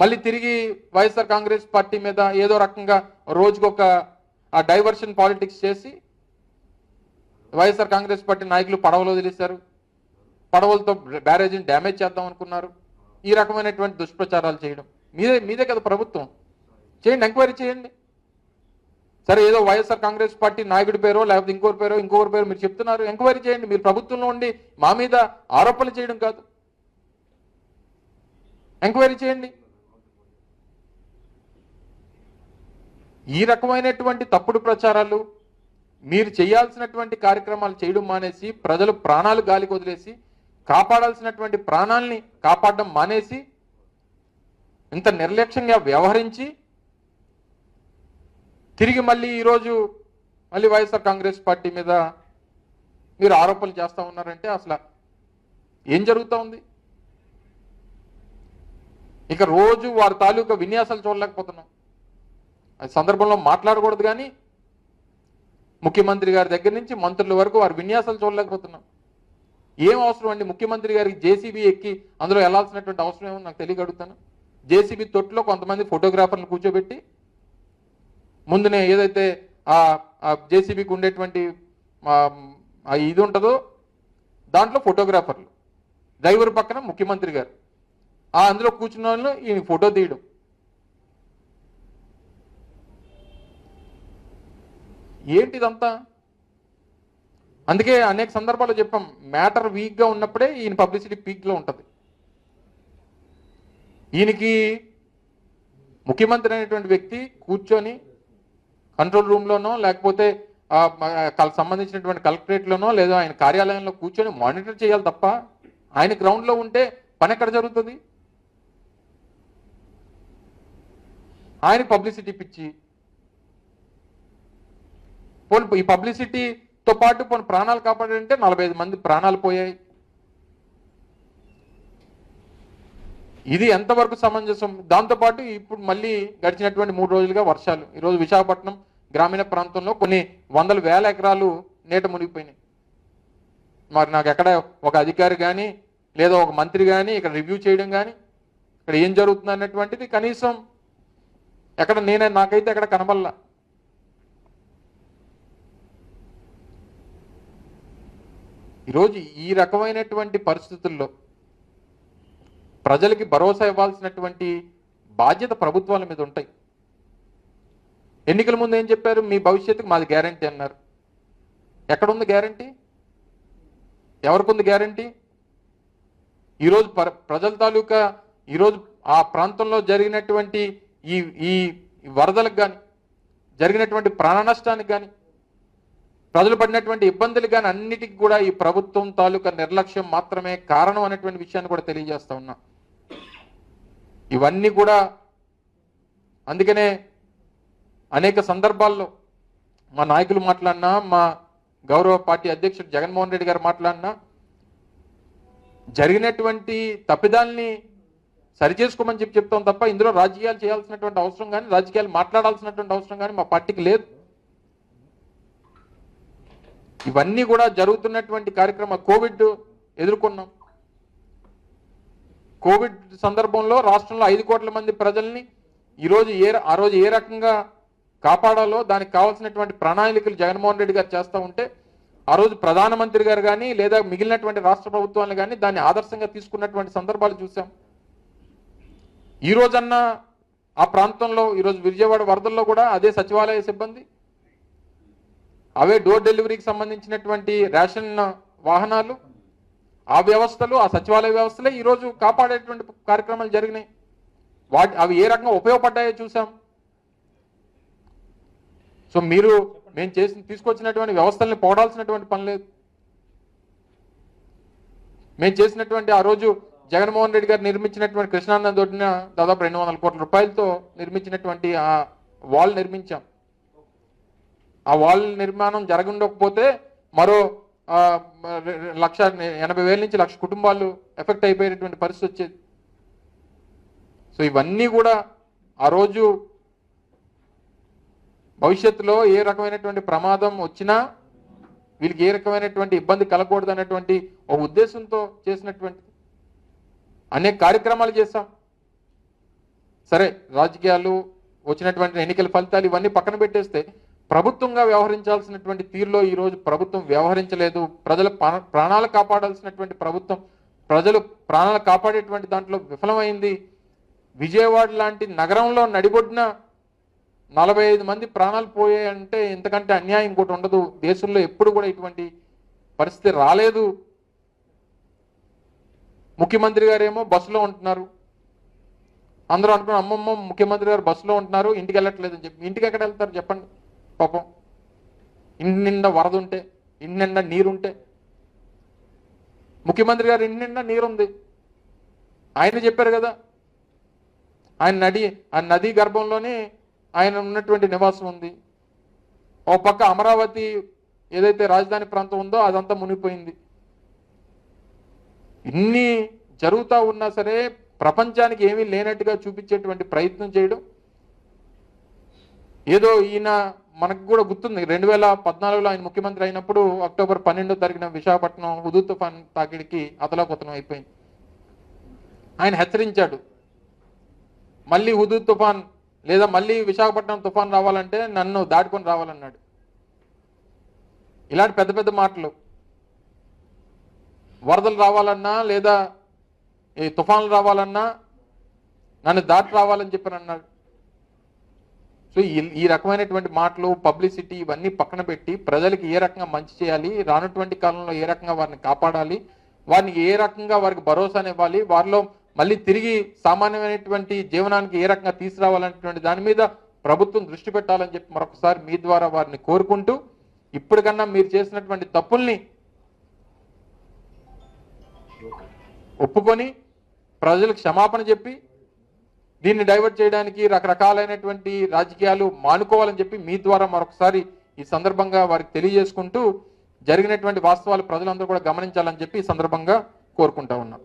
మళ్ళీ తిరిగి వైఎస్ఆర్ కాంగ్రెస్ పార్టీ మీద ఏదో రకంగా రోజుకొక ఆ డైవర్షన్ పాలిటిక్స్ చేసి వైఎస్ఆర్ కాంగ్రెస్ పార్టీ నాయకులు పడవలు వదిలేశారు. పడవలతో బ్యారేజీని డ్యామేజ్ చేద్దాం అనుకున్నారు. ఈ రకమైనటువంటి దుష్ప్రచారాలు చేయడం. మీదే మీదే కదా ప్రభుత్వం. చేయండి ఎంక్వైరీ చేయండి. సరే ఏదో వైఎస్ఆర్ కాంగ్రెస్ పార్టీ నాయకుడి పేరో లేకపోతే ఇంకోరి పేరో ఇంకొకరి పేరు మీరు చెప్తున్నారు. ఎంక్వైరీ చేయండి. మీరు ప్రభుత్వంలో ఉండి మా మీద ఆరోపణలు చేయడం కాదు. ఎంక్వైరీ చేయండి. ఈ రకమైనటువంటి తప్పుడు ప్రచారాలు మీరు చేయాల్సినటువంటి కార్యక్రమాలు చేయడం మానేసి ప్రజలు ప్రాణాలు గాలికి వదిలేసి కాపాడాల్సినటువంటి ప్రాణాల్ని కాపాడడం మానేసి ఇంత నిర్లక్ష్యంగా వ్యవహరించి తిరిగి మళ్ళీ ఈరోజు మళ్ళీ వైఎస్ఆర్ కాంగ్రెస్ పార్టీ మీద మీరు ఆరోపణలు చేస్తూ ఉన్నారంటే అసలు ఏం జరుగుతూ ఉంది? ఇక రోజు వారి తాలూకా విన్యాసాలు చూడలేకపోతున్నాం. సందర్భంలో మాట్లాడకూడదు కానీ ముఖ్యమంత్రి గారి దగ్గర నుంచి మంత్రుల వరకు వారి విన్యాసాలు చూడలేకపోతున్నాం. ఏం అవసరం అండి? ముఖ్యమంత్రి గారికి జేసీబీ ఎక్కి అందులో వెళ్ళాల్సినటువంటి అవసరం ఏమో నాకు తెలియగడుగుతాను జేసీబీ తొట్టులో కొంతమంది ఫోటోగ్రాఫర్లు కూర్చోబెట్టి ముందునే ఏదైతే ఆ జేసీబీకి ఉండేటువంటి ఇది ఉంటుందో దాంట్లో ఫోటోగ్రాఫర్లు. డ్రైవర్ పక్కన ముఖ్యమంత్రి గారు. ఆ అందులో కూర్చున్న వాళ్ళు ఈయన ఫోటో తీయడం. ఏంటిదంతా? అందుకే అనేక సందర్భాల్లో చెప్పాం మ్యాటర్ వీక్గా ఉన్నప్పుడే ఈయన పబ్లిసిటీ పీక్లో ఉంటుంది. ఈయనకి ముఖ్యమంత్రి అనేటువంటి వ్యక్తి కూర్చొని కంట్రోల్ రూమ్లోనో లేకపోతే సంబంధించినటువంటి కలెక్టరేట్లోనో లేదా ఆయన కార్యాలయంలో కూర్చొని మానిటర్ చేయాలి తప్ప ఆయన గ్రౌండ్లో ఉంటే పని ఎక్కడ జరుగుతుంది? ఆయన పబ్లిసిటీ పిచ్చి పోనీ ఈ పబ్లిసిటీతో పాటు పోనీ ప్రాణాలు కాపాడంటే నలభై ఐదు మంది ప్రాణాలు పోయాయి. ఇది ఎంతవరకు సమంజసం? దాంతోపాటు ఇప్పుడు మళ్ళీ గడిచినటువంటి మూడు రోజులుగా వర్షాలు. ఈరోజు విశాఖపట్నం గ్రామీణ ప్రాంతంలో కొన్ని వందల వేల ఎకరాలు నీట మునిగిపోయినాయి. మరి నాకు ఎక్కడ ఒక అధికారి కానీ లేదా ఒక మంత్రి కానీ ఇక్కడ రివ్యూ చేయడం కానీ ఇక్కడ ఏం జరుగుతుంది అన్నటువంటిది కనీసం ఎక్కడ నేనే నాకైతే ఎక్కడ కనబల్లా ఈరోజు ఈ రకమైనటువంటి పరిస్థితుల్లో ప్రజలకి భరోసా ఇవ్వాల్సినటువంటి బాధ్యత ప్రభుత్వాల మీద ఉంటాయి. ఎన్నికల ముందు ఏం చెప్పారు? మీ భవిష్యత్తుకు మాది గ్యారంటీ అన్నారు. ఎక్కడుంది గ్యారంటీ? ఎవరికి ఉంది గ్యారంటీ? ఈరోజు పర ప్రజల తాలూకా ఈరోజు ఆ ప్రాంతంలో జరిగినటువంటి ఈ ఈ వరదలకు కానీ జరిగినటువంటి ప్రాణ నష్టానికి కానీ ప్రజలు పడినటువంటి ఇబ్బందులు కానీ అన్నిటికీ కూడా ఈ ప్రభుత్వం తాలూకా నిర్లక్ష్యం మాత్రమే కారణం అనేటువంటి విషయాన్ని కూడా తెలియజేస్తా ఉన్నా. ఇవన్నీ కూడా అందుకనే అనేక సందర్భాల్లో మా నాయకులు మాట్లాడినా మా గౌరవ పార్టీ అధ్యక్షుడు జగన్మోహన్ రెడ్డి గారు మాట్లాడినా జరిగినటువంటి తప్పిదాల్ని సరిచేసుకోమని చెప్పి చెప్తాం తప్ప ఇందులో రాజకీయాలు చేయాల్సినటువంటి అవసరం కానీ రాజకీయాలు మాట్లాడాల్సినటువంటి అవసరం కానీ మా పార్టీకి లేదు. ఇవన్నీ కూడా జరుగుతున్నటువంటి కార్యక్రమ కోవిడ్ ఎదుర్కొన్నాం. కోవిడ్ సందర్భంలో రాష్ట్రంలో ఐదు కోట్ల మంది ప్రజల్ని ఈరోజు ఏ ఆ రోజు ఏ రకంగా కాపాడాలో దానికి కావాల్సినటువంటి ప్రణాళికలు జగన్మోహన్ రెడ్డి గారు చేస్తూ ఉంటే ఆ రోజు ప్రధానమంత్రి గారు కానీ లేదా మిగిలినటువంటి రాష్ట్ర ప్రభుత్వాలు కానీ దాన్ని ఆదర్శంగా తీసుకున్నటువంటి సందర్భాలు చూసాం. ఈ రోజన్నా ఆ ప్రాంతంలో ఈరోజు విజయవాడ వరదల్లో కూడా అదే సచివాలయ సిబ్బంది అవే డోర్ డెలివరీకి సంబంధించినటువంటి రేషన్ వాహనాలు ఆ వ్యవస్థలు ఆ సచివాలయ వ్యవస్థలే ఈరోజు కాపాడేటువంటి కార్యక్రమాలు జరిగినాయి. వాటి అవి ఏ రకంగా ఉపయోగపడ్డాయో చూసాం సో మీరు మేము చేసి తీసుకొచ్చినటువంటి వ్యవస్థల్ని పోడాల్సినటువంటి పని లేదు. మేము చేసినటువంటి ఆ రోజు జగన్మోహన్ రెడ్డి గారు నిర్మించినటువంటి కృష్ణానంద దొడ్డిన దాదాపు రెండు వందల కోట్ల రూపాయలతో నిర్మించినటువంటి ఆ వాల్ నిర్మించాం. ఆ వాల్ నిర్మాణం జరగకపోతే మరో లక్ష ఎనభై వేల నుంచి లక్ష కుటుంబాలు ఎఫెక్ట్ అయిపోయేటువంటి పరిస్థితి వచ్చేది. సో ఇవన్నీ కూడా ఆ రోజు భవిష్యత్తులో ఏ రకమైనటువంటి ప్రమాదం వచ్చినా వీళ్ళకి ఏ రకమైనటువంటి ఇబ్బంది కలగకూడదు అనేటువంటి ఒక ఉద్దేశంతో చేసినటువంటి అనేక కార్యక్రమాలు చేశాం. సరే రాజకీయాలు వచ్చినటువంటి ఎన్నికల ఫలితాలు ఇవన్నీ పక్కన పెట్టేస్తే ప్రభుత్వంగా వ్యవహరించాల్సినటువంటి తీరులో ఈరోజు ప్రభుత్వం వ్యవహరించలేదు. ప్రజల ప్రాణ- ప్రాణాలు కాపాడాల్సినటువంటి ప్రభుత్వం ప్రజలు ప్రాణాలు కాపాడేటువంటి దాంట్లో విఫలమైంది. విజయవాడ లాంటి నగరంలో నడిబొడ్డిన నలభై ఐదు మంది ప్రాణాలు పోయాయంటే ఇంతకంటే అన్యాయం ఇంకోటి ఉండదు. దేశంలో ఎప్పుడు కూడా ఇటువంటి పరిస్థితి రాలేదు. ముఖ్యమంత్రి గారేమో బస్సులో ఉంటున్నారు. అందరూ అనుకున్న అమ్మమ్మ ముఖ్యమంత్రి గారు బస్సులో ఉంటున్నారు ఇంటికి వెళ్ళట్లేదు అని చెప్పి. ఇంటికి ఎక్కడ వెళ్తారు చెప్పండి. పాపం. ఇంటి నిండా వరద ఉంటే ఇంటి నిండా నీరుంటే. ముఖ్యమంత్రి గారు ఇంటి నిండా నీరుంది? ఆయన చెప్పారు కదా. ఆయన నది ఆ నదీ గర్భంలోనే ఆయన ఉన్నటువంటి నివాసం ఉంది. ఓ పక్క అమరావతి ఏదైతే రాజధాని ప్రాంతం ఉందో అదంతా మునిగిపోయింది. ఇన్ని జరుగుతూ ఉన్నా సరే ప్రపంచానికి ఏమీ లేనట్టుగా చూపించేటువంటి ప్రయత్నం చేయడం ఏదో ఈయన మనకు కూడా గుర్తుంది. రెండు వేల పద్నాలుగులో ఆయన ముఖ్యమంత్రి అయినప్పుడు అక్టోబర్ పన్నెండు తారీఖున విశాఖపట్నం హుదూ తుఫాన్ తాకిడికి అతలాకుతలం అయిపోయింది. ఆయన హెచ్చరించాడు. మళ్ళీ హుదూ తుఫాన్ లేదా మళ్ళీ విశాఖపట్నం తుఫాన్ రావాలంటే నన్ను దాటుకొని రావాలన్నాడు. ఇలాంటి పెద్ద పెద్ద మాటలు. వరదలు రావాలన్నా లేదా ఈ తుఫాన్లు రావాలన్నా నన్ను దాటి రావాలని చెప్పని అన్నాడు సో ఈ రకమైనటువంటి మాటలు పబ్లిసిటీ ఇవన్నీ పక్కన పెట్టి ప్రజలకి ఏ రకంగా మంచి చేయాలి రానటువంటి కాలంలో ఏ రకంగా వారిని కాపాడాలి వారిని ఏ రకంగా వారికి భరోసానివ్వాలి వారిలో మళ్ళీ తిరిగి సామాన్యమైనటువంటి జీవనానికి ఏ రకంగా తీసుకురావాలనేటువంటి దాని మీద ప్రభుత్వం దృష్టి పెట్టాలని చెప్పి మరొకసారి మీ ద్వారా వారిని కోరుకుంటూ ఇప్పటికన్నా మీరు చేసినటువంటి తప్పుల్ని ఒప్పుకొని ప్రజలకు క్షమాపణ చెప్పి దీన్ని డైవర్ట్ చేయడానికి రకరకాలైనటువంటి రాజకీయాలు మానుకోవాలని చెప్పి మీ ద్వారా మరొకసారి ఈ సందర్భంగా వారికి తెలియజేసుకుంటూ జరిగినటువంటి వాస్తవాలు ప్రజలందరూ కూడా గమనించాలని చెప్పి ఈ సందర్భంగా కోరుకుంటా ఉన్నాం.